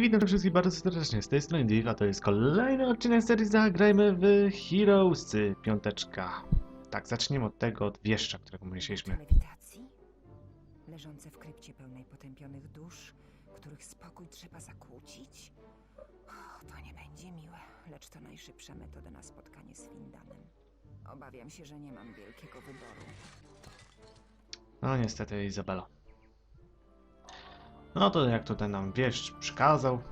I witam wszystkich bardzo serdecznie, z tej strony Dave, a to jest kolejny odcinek serii Zagrajmy w Heroes, piąteczka. Tak, zaczniemy od tego, od wieszcza, którego myśleliśmy. Leżące w krypcie pełnej potępionych dusz, których spokój trzeba zakłócić? To nie będzie miłe, lecz to najszybsza metoda na spotkanie z Findanem. Obawiam się, że nie mam wielkiego wyboru. No niestety, Izabela. No to jak tutaj nam wieszcz przykazał,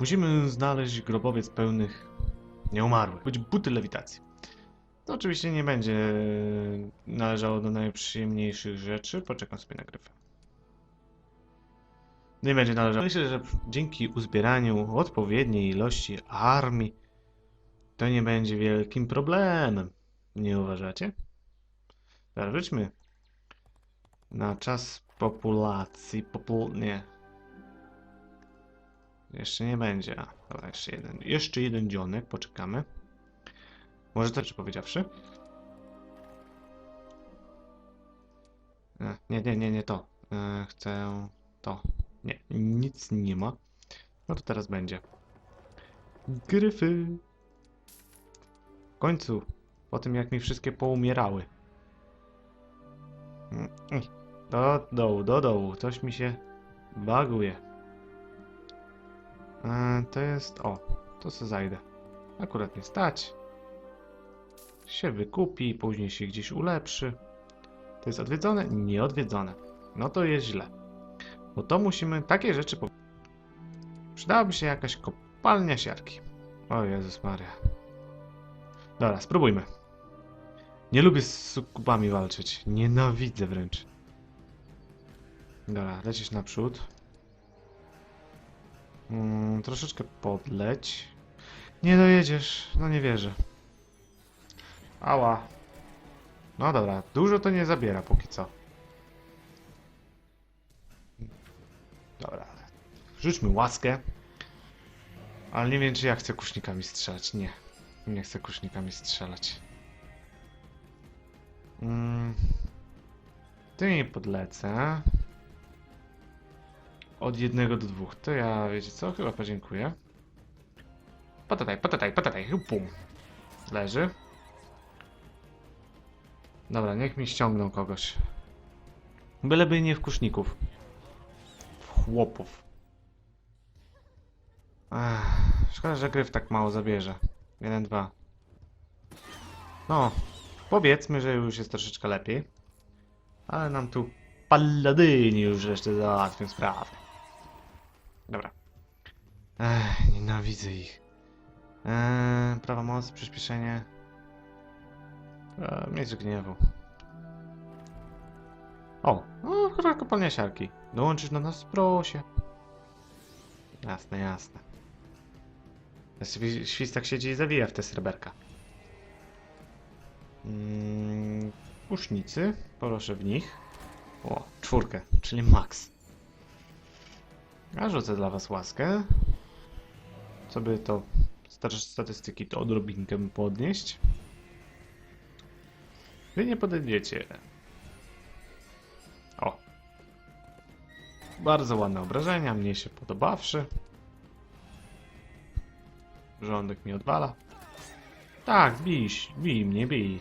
musimy znaleźć grobowiec pełnych nieumarłych, być buty lewitacji. To oczywiście nie będzie należało do najprzyjemniejszych rzeczy, poczekam sobie na gryfę. Nie będzie należało. Myślę, że dzięki uzbieraniu odpowiedniej ilości armii to nie będzie wielkim problemem. Nie uważacie? Wróćmy na czas populacji. Popul... nie. Jeszcze nie będzie. Dobra, jeszcze jeden. Jeszcze jeden dzionek, poczekamy. Może to, czy powiedziawszy? E, Nie, nie, nie, nie to. E, Chcę to. Nie, nic nie ma. No to teraz będzie. Gryfy. W końcu, po tym jak mi wszystkie poumierały. Mm, mm. Do dołu, do dołu. Coś mi się baguje. E, to jest... O, to se zajdę. Akurat nie stać. Się wykupi, później się gdzieś ulepszy. To jest odwiedzone? Nie odwiedzone. No to jest źle. Bo to musimy... Takie rzeczy... Po... Przydałaby się jakaś kopalnia siarki. O Jezus Maria. Dobra, spróbujmy. Nie lubię z sukubami walczyć. Nienawidzę wręcz. Dobra, lecisz naprzód. Mm, troszeczkę podleć. Nie dojedziesz, no nie wierzę. Ała. No dobra, dużo to nie zabiera póki co. Dobra, rzućmy łaskę. Ale nie wiem, czy ja chcę kusznikami strzelać. Nie, nie chcę kusznikami strzelać. Mm. Ty nie podlecę. Od jednego do dwóch. To ja, wiecie co? Chyba podziękuję. Patataj, patataj, patataj. Pum. Leży. Dobra, niech mi ściągną kogoś. Byleby nie w kuszników. W chłopów. Ech, szkoda, że gryf tak mało zabierze. Jeden, dwa. No, powiedzmy, że już jest troszeczkę lepiej. Ale nam tu paladyni już jeszcze załatwią sprawę. Dobra. Ech, nienawidzę ich. Eee, prawa mocy, przyspieszenie. Eee, miecz gniewu. O, o, chyba kopalnia siarki. Dołączysz do nas, proszę. Jasne, jasne. Świ- Świstak siedzi i zawija w te sreberka. Mm, Kusznicy, proszę w nich. O, czwórkę, czyli max. A rzucę dla was łaskę. Co by to sta- statystyki to odrobinkę podnieść. Wy nie podejdziecie. O. Bardzo ładne obrażenia, mnie się podobawszy. Rządek mi odwala. Tak, bij, bij mnie, bij.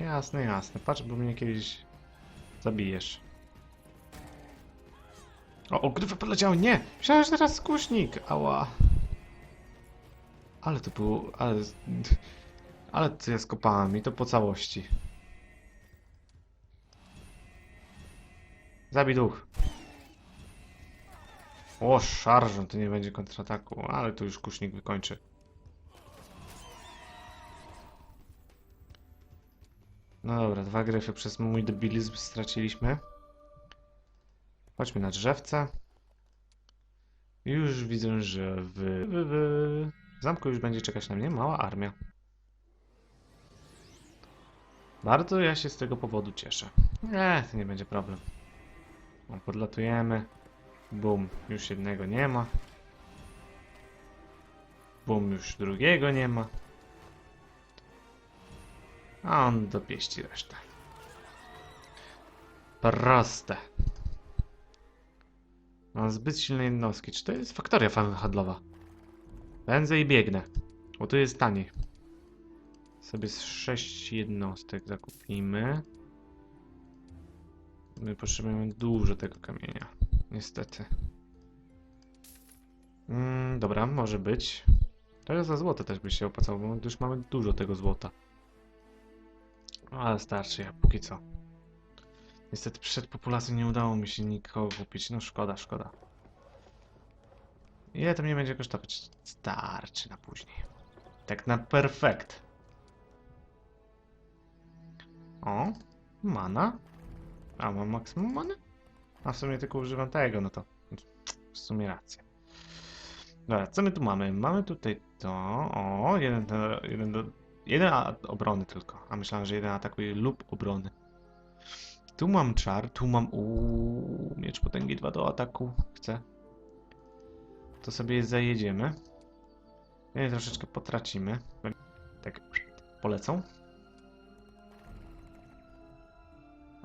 Jasne, jasne. Patrz, bo mnie kiedyś zabijesz. O, o, gryfy poleciały, nie! Myślałem, że teraz skuśnik, ała. Ale to było, ale... Ale to ja skopałem i to po całości. Zabij duch. O, szarżą, to nie będzie kontrataku, ale to już kusznik wykończy. No dobra, dwa gryfy przez mój debilizm straciliśmy. Chodźmy na drzewce. Już widzę, że w, w, w zamku już będzie czekać na mnie mała armia. Bardzo ja się z tego powodu cieszę. Nie, to nie będzie problem. Podlatujemy. Bum, już jednego nie ma. Bum, już drugiego nie ma. A on dopieści resztę. Proste. Mam zbyt silne jednostki. Czy to jest faktoria handlowa? Pędzę i biegnę. Bo tu jest taniej. Sobie z 6 jednostek zakupimy. My potrzebujemy dużo tego kamienia. Niestety. Mm, dobra, może być. To za złoto też by się opłacało, bo już mamy dużo tego złota. Ale starczy jak póki co. Niestety przed populacją nie udało mi się nikogo kupić. No szkoda, szkoda. Ile to mnie będzie kosztować? Starczy na później. Tak na perfekt. O, mana. A, mam maksimum many? A w sumie tylko używam tego, no to w sumie racja. Dobra, co my tu mamy? Mamy tutaj to. O, jeden, jeden, jeden obrony tylko. A myślałem, że jeden atakuje lub obrony. Tu mam czar, tu mam. Uuu, miecz potęgi 2 do ataku. Chcę. To sobie zajedziemy. Nie, troszeczkę potracimy. Tak polecą.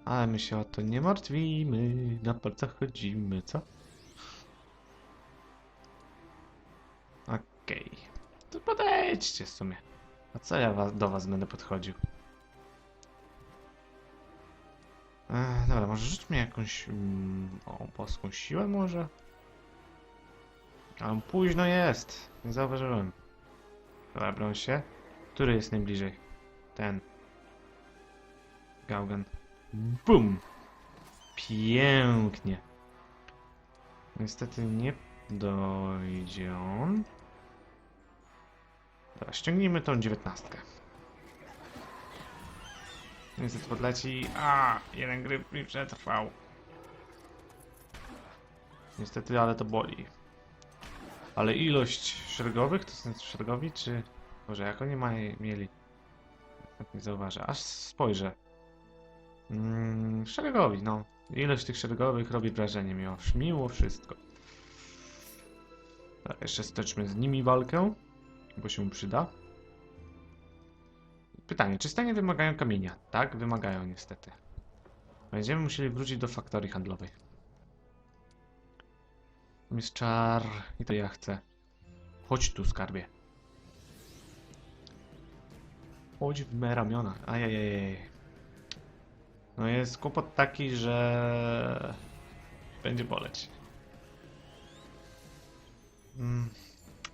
Ale my się o to nie martwimy. Na palcach chodzimy, co? Okej. To podejdźcie w sumie. A co ja was, do was będę podchodził? Ech, dobra, może rzućmy jakąś... Mm, o, boską siłę może? Ale późno jest. Nie zauważyłem. Dobra, się. Który jest najbliżej? Ten. Gaugan. Bum! Pięknie. Niestety nie dojdzie on. Dobra, ściągnijmy tą dziewiętnastkę. Niestety podleci. A, jeden gryb mi przetrwał. Niestety, ale to boli. Ale ilość szeregowych, to są szeregowi, czy... Może jak oni mają, mieli? Tak nie zauważę. Aż spojrzę. Mm, szeregowi, no. Ilość tych szeregowych robi wrażenie mimo, mimo wszystko. Dobra, jeszcze stoczmy z nimi walkę, bo się przyda. Pytanie, czy stanie wymagają kamienia? Tak, wymagają niestety. Będziemy musieli wrócić do faktorii handlowej. Tam jest czar i to ja chcę. Chodź tu, skarbie. Chodź w me ramiona. Ajajaj. No jest kłopot taki, że będzie boleć. Mm.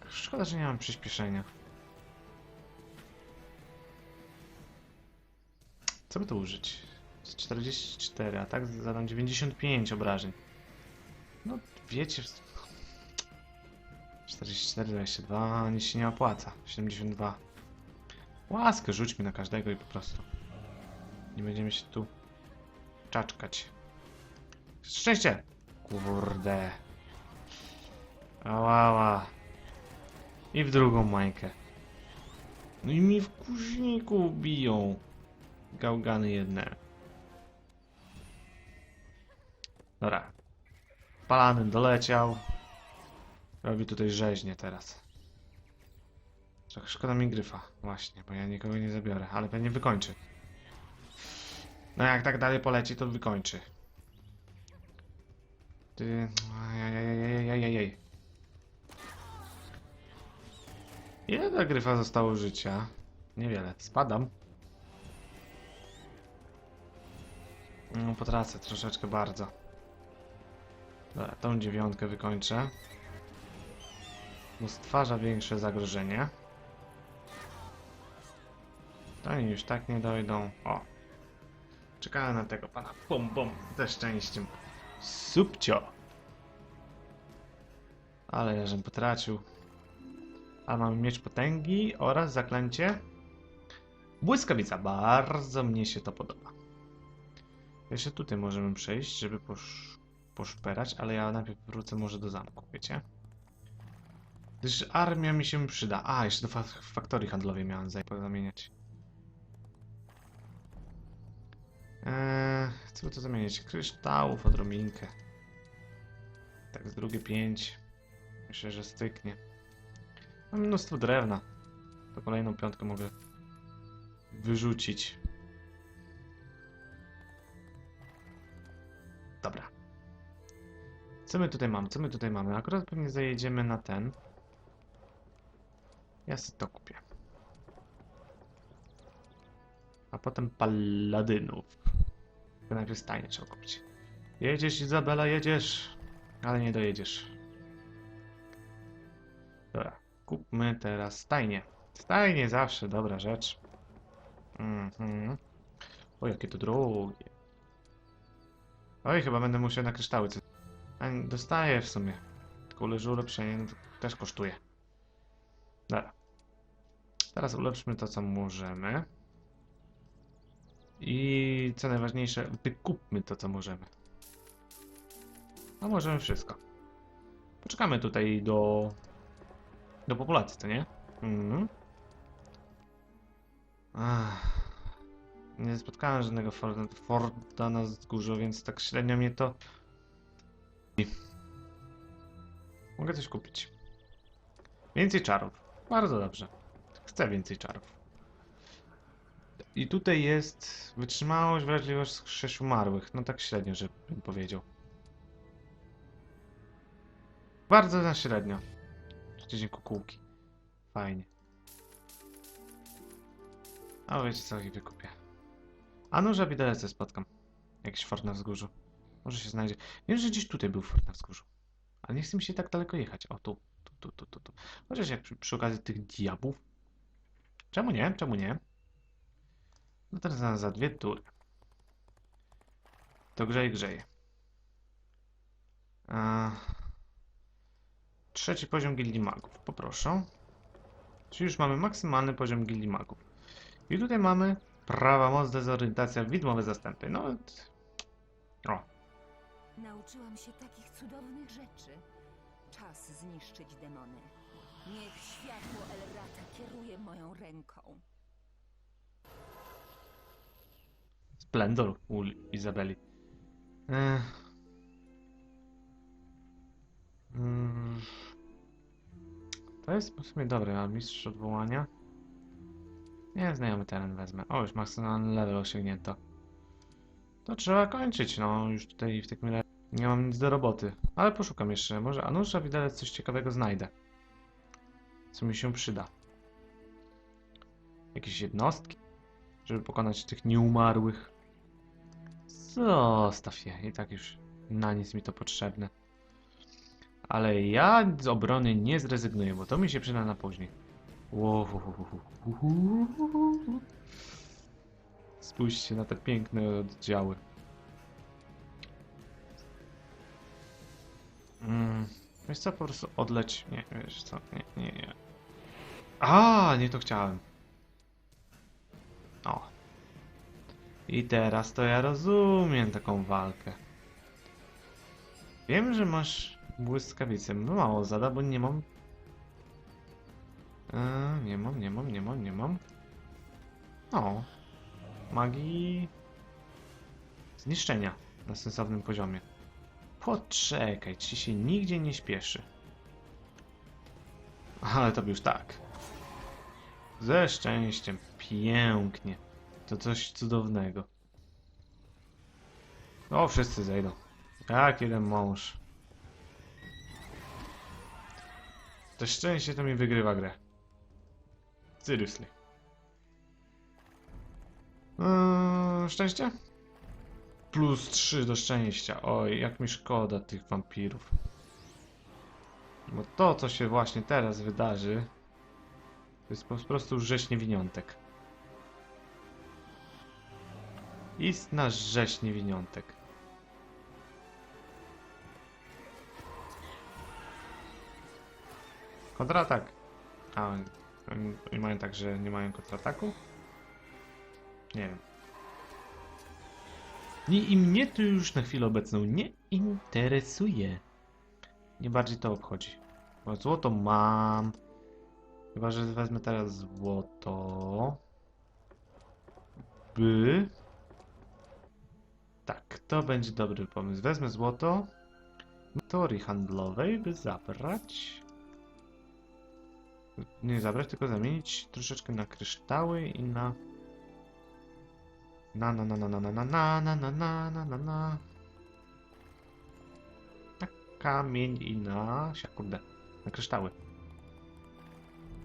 Szkoda, że nie mam przyspieszenia. Co by tu użyć? Z 44, a tak zadam 95 obrażeń. No wiecie... 44, 22, nic się nie opłaca. 72. Łaskę rzućmy na każdego i po prostu. Nie będziemy się tu czaczkać. Szczęście! Kurde. Ała, ała. I w drugą mańkę. No i mi w kuźniku biją. Gałgany jedne. Dobra. Palany doleciał. Robi tutaj rzeźnie teraz. Trochę szkoda mi gryfa. Właśnie, bo ja nikogo nie zabiorę, ale pewnie wykończy. No jak tak dalej poleci, to wykończy. Ty... Ajajajajajajajaj. Ile dla gryfa zostało życia? Niewiele. Spadam. No, potracę troszeczkę bardzo. Dobra, tą dziewiątkę wykończę. Bo stwarza większe zagrożenie. To oni już tak nie dojdą. O! Czekałem na tego pana. Bum, bum. Ze szczęściem. Subcio! Ale ja żem potracił. A mamy miecz potęgi oraz zaklęcie. Błyskawica. Bardzo mnie się to podoba. Jeszcze tutaj możemy przejść, żeby posz... poszperać, ale ja najpierw wrócę może do zamku, wiecie? Gdyż armia mi się przyda. A, jeszcze do fa faktorii handlowej miałem zamieniać. Eee, co by to zamienić? Kryształów, odrobinkę. Tak, z drugie pięć. Myślę, że styknie. Mam mnóstwo drewna. To kolejną piątkę mogę wyrzucić. Dobra. Co my tutaj mamy? Co my tutaj mamy? Akurat pewnie zajedziemy na ten. Ja sobie to kupię. A potem paladynów. Tylko najpierw stajnie trzeba kupić. Jedziesz Izabela, jedziesz. Ale nie dojedziesz. Dobra, kupmy teraz stajnie. Stajnie zawsze dobra rzecz. Mhm. O, jakie to drogie. Oj, chyba będę musiał na kryształy. co- A, nie, dostaję w sumie. Tylko leży ulepszenie, no też kosztuje. Dobra. Teraz ulepszmy to, co możemy. I co najważniejsze, wykupmy to, co możemy. A możemy wszystko. Poczekamy tutaj do... do populacji, to nie? Mhm. Ach. Nie spotkałem żadnego Forda, Forda na wzgórzu, więc tak średnio mnie to... Mogę coś kupić. Więcej czarów. Bardzo dobrze. Chcę więcej czarów. I tutaj jest wytrzymałość, wrażliwość sześć umarłych. No tak średnio, żebym powiedział. Bardzo na średnio. Przecież kukułki. Fajnie. A wiecie co, ich wykupię. A nóża widelce spotkam. Jakiś fort na wzgórzu. Może się znajdzie. Wiem, że gdzieś tutaj był fort na wzgórzu. Ale nie chce mi się tak daleko jechać. O, tu, tu, tu, tu, tu. tu. Chociaż jak przy, przy okazji tych diabłów. Czemu nie? Czemu nie? No teraz za, za dwie tury. To grzeje, grzeje. A... Trzeci poziom gildii magów, poproszę. Czyli już mamy maksymalny poziom gildii magów. I tutaj mamy prawa moc, dezorientacja, widmowe zastępy. No, o, Nauczyłam się takich cudownych rzeczy. Czas zniszczyć demony. Niech światło Elrata kieruje moją ręką. splendor u Izabeli. Ech. Mm. To jest w sumie dobre, a mistrz odwołania? Nie, znajomy teren wezmę. O, już maksymalny level osiągnięto. To trzeba kończyć, no już tutaj w takim razie nie mam nic do roboty. Ale poszukam jeszcze, może a nóża widelec coś ciekawego znajdę. Co mi się przyda. Jakieś jednostki, żeby pokonać tych nieumarłych. Zostaw je, i tak już na nic mi to potrzebne. Ale ja z obrony nie zrezygnuję, bo to mi się przyda na później. Wow. Spójrzcie na te piękne oddziały. Mm, wiesz co, po prostu odleć. Nie, wiesz co, nie, nie, nie. A, nie to chciałem. O. I teraz to ja rozumiem taką walkę. Wiem, że masz błyskawicę. Mało zada, bo nie mam. Eee, nie mam, nie mam, nie mam, nie mam. O. Magii. Zniszczenia na sensownym poziomie. Poczekaj, ci się nigdzie nie śpieszy. Ale to już tak. Ze szczęściem. Pięknie. To coś cudownego. O, wszyscy zejdą. Jak jeden mąż. To szczęście to mi wygrywa grę. Seriously. Eee, szczęście? Plus 3 do szczęścia. Oj, jak mi szkoda tych wampirów. Bo to, co się właśnie teraz wydarzy, to jest po prostu rzeź niewiniątek. Istna rzeź niewiniątek. Kontratak. A, oni, oni mają tak, że nie mają kontrataku? Nie wiem. Nie, I mnie to już na chwilę obecną nie interesuje. Nie bardziej to obchodzi. Bo złoto mam. Chyba, że wezmę teraz złoto. By. Tak, to będzie dobry pomysł. Wezmę złoto. Torii handlowej, by zabrać. Nie zabrać, tylko zamienić troszeczkę na kryształy i na. Na na na na na na na na na na na na na na. Tak, kamień i na... sia, kurde, na kryształy.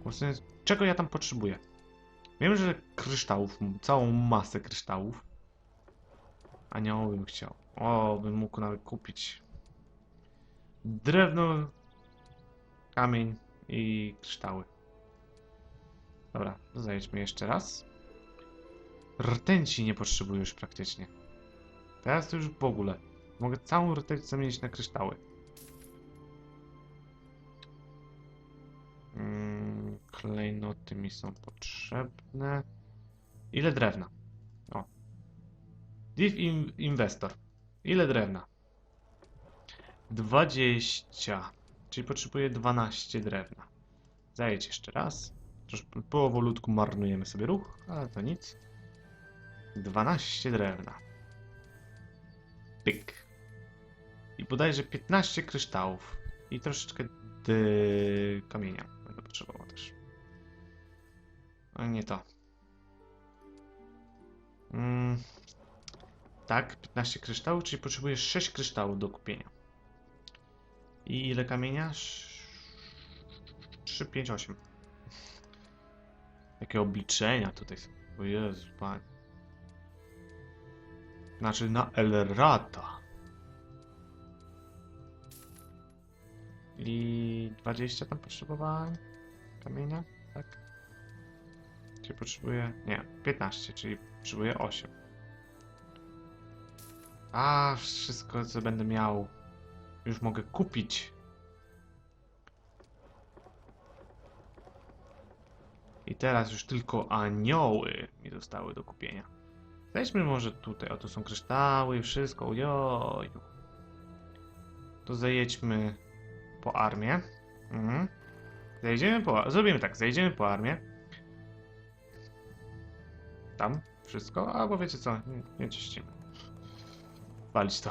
Właśnie, czego ja tam potrzebuję? Wiem, że kryształów, całą masę kryształów. Anioł bym chciał. O, bym mógł nawet kupić drewno, kamień i kryształy. Dobra, zajedźmy jeszcze raz. Rtęci nie potrzebuję już praktycznie. Teraz to już w ogóle. Mogę całą rtęć zamienić na kryształy. Mm, klejnoty mi są potrzebne. Ile drewna? O. Div in Investor. Ile drewna? 20. Czyli potrzebuję 12 drewna. Zajedź jeszcze raz. Powolutku marnujemy sobie ruch, ale to nic. 12 drewna. Pyk. I bodajże 15 kryształów. I troszeczkę dy... kamienia będę potrzebował też. Ale nie to. Mm. Tak, 15 kryształów, czyli potrzebuję 6 kryształów do kupienia. I ile kamienia? 3, 5, 8. Jakie obliczenia tutaj są. O Jezu, Panie. Znaczy na Elrata. I 20 tam potrzebowałem kamienia, tak? Czyli potrzebuję. Nie, 15, czyli potrzebuję 8. A, wszystko co będę miał. Już mogę kupić. I teraz już tylko anioły mi zostały do kupienia. Zejdźmy może tutaj. O, tu są kryształy wszystko. Ojoju. To zajedźmy po armię. Mhm. Zejdziemy po... Zrobimy tak, zejdziemy po armię. Tam wszystko, albo wiecie co, nie, nie czyścimy. Walić to.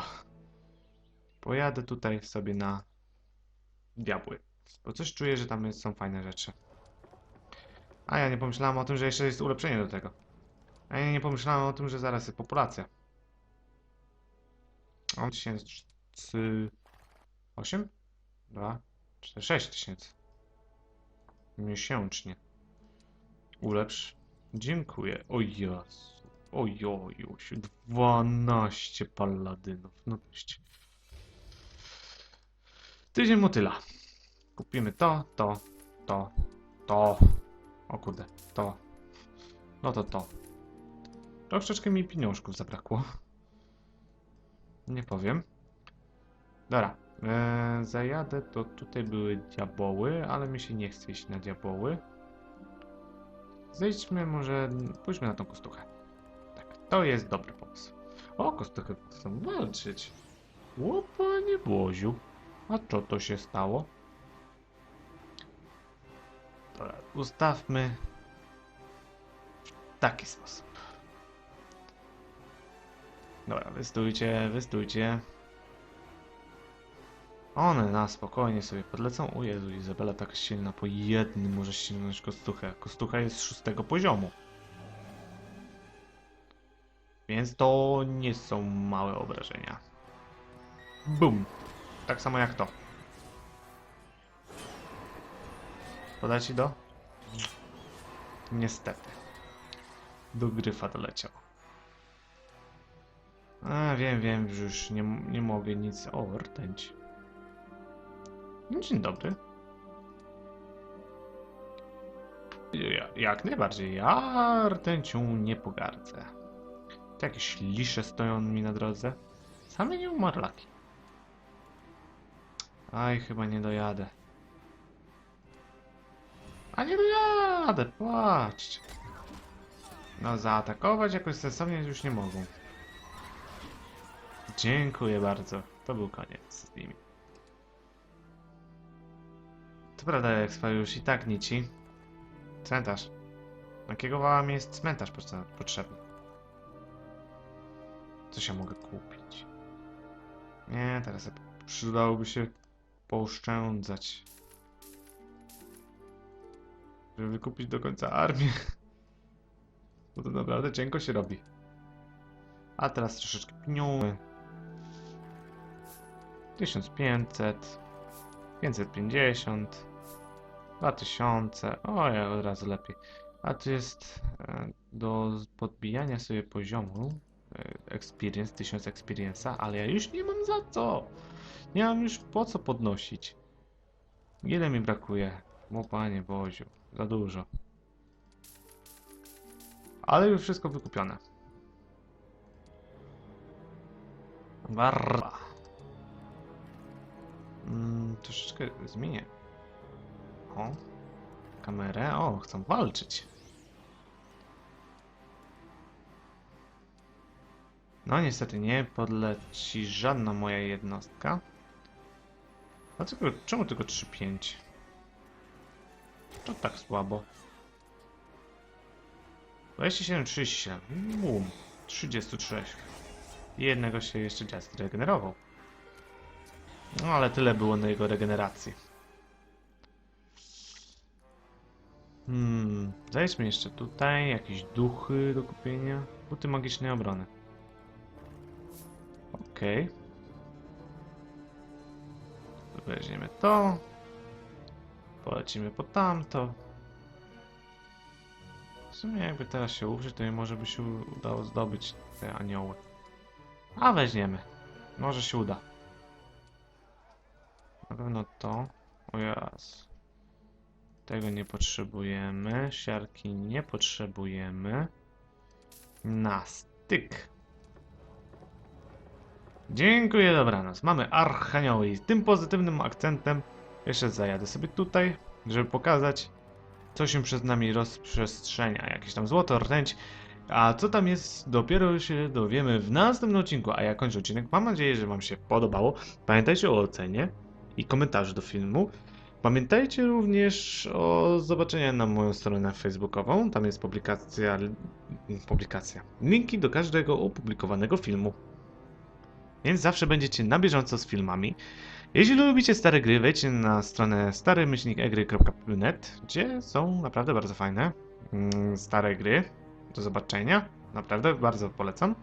Pojadę tutaj sobie na diabły. Bo coś czuję, że tam są fajne rzeczy. A ja nie pomyślałem o tym, że jeszcze jest ulepszenie do tego. A ja nie pomyślałem o tym, że zaraz jest populacja. O, tysięcy... 8? 2, 4, 6 tysięcy. Miesięcznie. Ulepsz. Dziękuję. O Jezu. Ojojusiu. 12 paladynów. No dość. Tydzień motyla. Kupimy to, to, to, to. O kurde, to. No to to. Troszeczkę mi pieniążków zabrakło. Nie powiem. Dobra. Eee, zajadę, to tutaj były diaboły, ale mi się nie chce iść na diaboły. Zejdźmy może, pójdźmy na tą kostuchę. Tak, to jest dobry pomysł. O, kostuchy chcą walczyć. O, panie Boziu. A co to się stało? Dobra, ustawmy w taki sposób. Dobra, wystójcie, wystójcie. One na spokojnie sobie podlecą. O Jezu, Izabela tak silna po jednym może ściągnąć kostuchę. Kostucha jest szóstego poziomu. Więc to nie są małe obrażenia. Bum. Tak samo jak to. Podać do? Niestety. Do gryfa doleciał. A, wiem, wiem, że już nie, nie mogę nic... O, rtęć. No, Dzień dobry. Ja, jak najbardziej. Ja rtęcią nie pogardzę. To jakieś lisze stoją mi na drodze. Same nie umarlaki. Aj, chyba nie dojadę. A nie dojadę, patrzcie. No zaatakować jakoś sensownie już nie mogą. Dziękuję bardzo. To był koniec z nimi. To prawda, Expa już i tak nici. Cmentarz. Jakiego wała mi jest cmentarz potrze- potrzebny? Co się mogę kupić? Nie, teraz przydałoby się pooszczędzać. Żeby wykupić do końca armię. Bo to naprawdę cienko się robi. A teraz troszeczkę pieniędzy. 1500, 550, 2000, o ja od razu lepiej. A tu jest e, do podbijania sobie poziomu e, experience, 1000 experience'a, ale ja już nie mam za co. Nie mam już po co podnosić. Ile mi brakuje? O panie Boziu, za dużo. Ale już wszystko wykupione. Barba. Mm, troszeczkę zmienię. O. Kamerę. O, chcą walczyć. No niestety nie podleci żadna moja jednostka. Dlaczego, czemu tylko 3-5? To tak słabo. 27, 37. Bum. 33. I jednego się jeszcze dziad zregenerował. No ale tyle było na jego regeneracji. Hmm, zajdźmy jeszcze tutaj, jakieś duchy do kupienia. Buty magicznej obrony. Okej. Weźmiemy to. Polecimy po tamto. W sumie jakby teraz się użyć, to może by się udało zdobyć te anioły. A weźmiemy. Może się uda. Na pewno to. O jas. Tego nie potrzebujemy. Siarki nie potrzebujemy. Na styk. Dziękuję, dobranoc. Mamy archanioły i tym pozytywnym akcentem jeszcze zajadę sobie tutaj, żeby pokazać, co się przed nami rozprzestrzenia. Jakieś tam złoto, rtęć. A co tam jest, dopiero się dowiemy w następnym odcinku. A ja kończę odcinek. Mam nadzieję, że Wam się podobało. Pamiętajcie o ocenie i komentarzu do filmu. Pamiętajcie również o zobaczeniu na moją stronę facebookową. Tam jest publikacja, publikacja. Linki do każdego opublikowanego filmu. Więc zawsze będziecie na bieżąco z filmami. Jeśli lubicie stare gry, wejdźcie na stronę starymyślnikegry.net, gdzie są naprawdę bardzo fajne mm, stare gry do zobaczenia. Naprawdę bardzo polecam.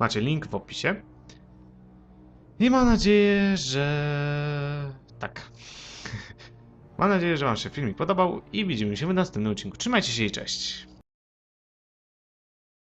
Macie link w opisie. I mam nadzieję, że tak. mam nadzieję, że Wam się filmik podobał i widzimy się w następnym odcinku. Trzymajcie się i cześć.